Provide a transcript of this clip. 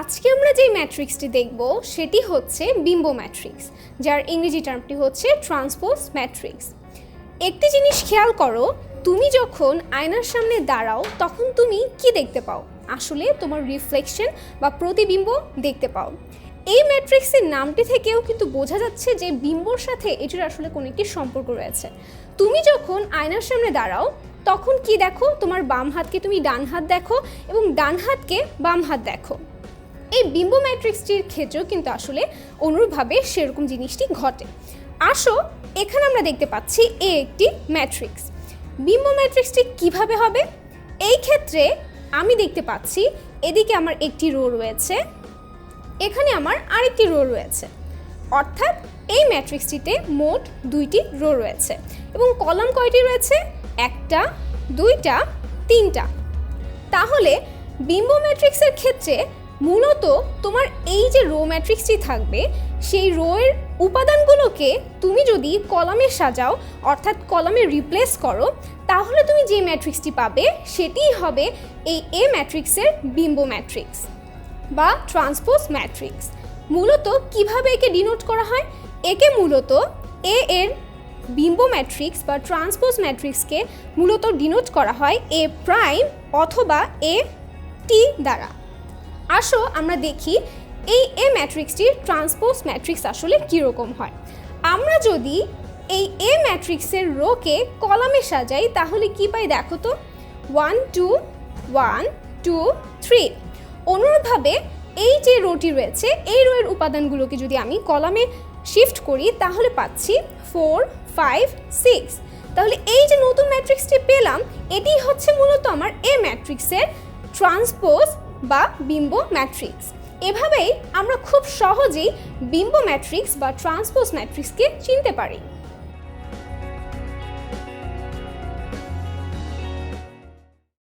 আজকে আমরা যে ম্যাট্রিক্সটি দেখব, সেটি হচ্ছে বিম্বো ম্যাট্রিক্স, যার ইংরেজি টার্মটি হচ্ছে ট্রান্সপোজ ম্যাট্রিক্স একটি জিনিস খেয়াল করো, তুমি যখন আয়নার সামনে দাঁড়াও, তখন তুমি কি দেখতে পাও? আসলে তোমার রিফ্লেকশন বা প্রতিবিম্ব দেখতে পাও। এই ম্যাট্রিক্সের নামটি থেকেও কিন্তু বোঝা যাচ্ছে যে বিম্বর সাথে এটির আসলে কোনো একটি সম্পর্ক রয়েছে। তুমি যখন আয়নার সামনে দাঁড়াও, তখন কি দেখো? তোমার বাম হাতকে তুমি ডান হাত দেখো এবং ডান হাতকে বাম হাত দেখো। এই বিম্ব ম্যাট্রিক্সটির ক্ষেত্রেও কিন্তু আসলে অনুরূপভাবে সেরকম জিনিসটি ঘটে। আসো, এখানে আমরা দেখতে পাচ্ছি এ একটি ম্যাট্রিক্স বিম্ব ম্যাট্রিক্সটি কীভাবে হবে? এই ক্ষেত্রে আমি দেখতে পাচ্ছি এদিকে আমার একটি রো রয়েছে, এখানে আমার আরেকটি রো রয়েছে। অর্থাৎ এই ম্যাট্রিক্সটিতে মোট দুইটি রো রয়েছে এবং কলাম কয়টি রয়েছে? একটা, দুইটা, তিনটা। তাহলে বিম্ব ম্যাট্রিক্সের ক্ষেত্রে মূলত তোমার এই যে রো ম্যাট্রিক্সটি থাকবে, সেই রো এর উপাদানগুলোকে তুমি যদি কলামে সাজাও, অর্থাৎ কলামে রিপ্লেস করো, তাহলে তুমি যে ম্যাট্রিক্সটি পাবে, সেটিই হবে এই এ ম্যাট্রিক্সের বিম্ব ম্যাট্রিক্স বা ট্রান্সপোজ ম্যাট্রিক্স মূলত কীভাবে একে ডিনোট করা হয়? একে মূলত এ এর বিম্ব ম্যাট্রিক্স বা ট্রান্সপোজ ম্যাট্রিক্সকে মূলত ডিনোট করা হয় এ প্রাইম অথবা এ টি দ্বারা। আসো আমরা দেখি এই এ ম্যাট্রিক্সটির ট্রান্সপোজ ম্যাট্রিক্স আসলে কীরকম হয়। আমরা যদি এই এ ম্যাট্রিক্সের রোকে কলামে সাজাই, তাহলে কি পাই দেখো তো? One two one two three অনুরূপভাবে এই যে রোটি রয়েছে, এই রোয়ের উপাদানগুলোকে যদি আমি কলামে শিফট করি, তাহলে পাচ্ছি ফোর ফাইভ সিক্স তাহলে এই যে নতুন ম্যাট্রিক্সটি পেলাম এটি হচ্ছে মূলত আমার এ ম্যাট্রিক্সের ট্রান্সপোজ বা বিম্ব ম্যাট্রিক্স এভাবেই আমরা খুব সহজেই বিম্ব ম্যাট্রিক্স বা ট্রান্সপোজ ম্যাট্রিক্সকে চিনতে পারি।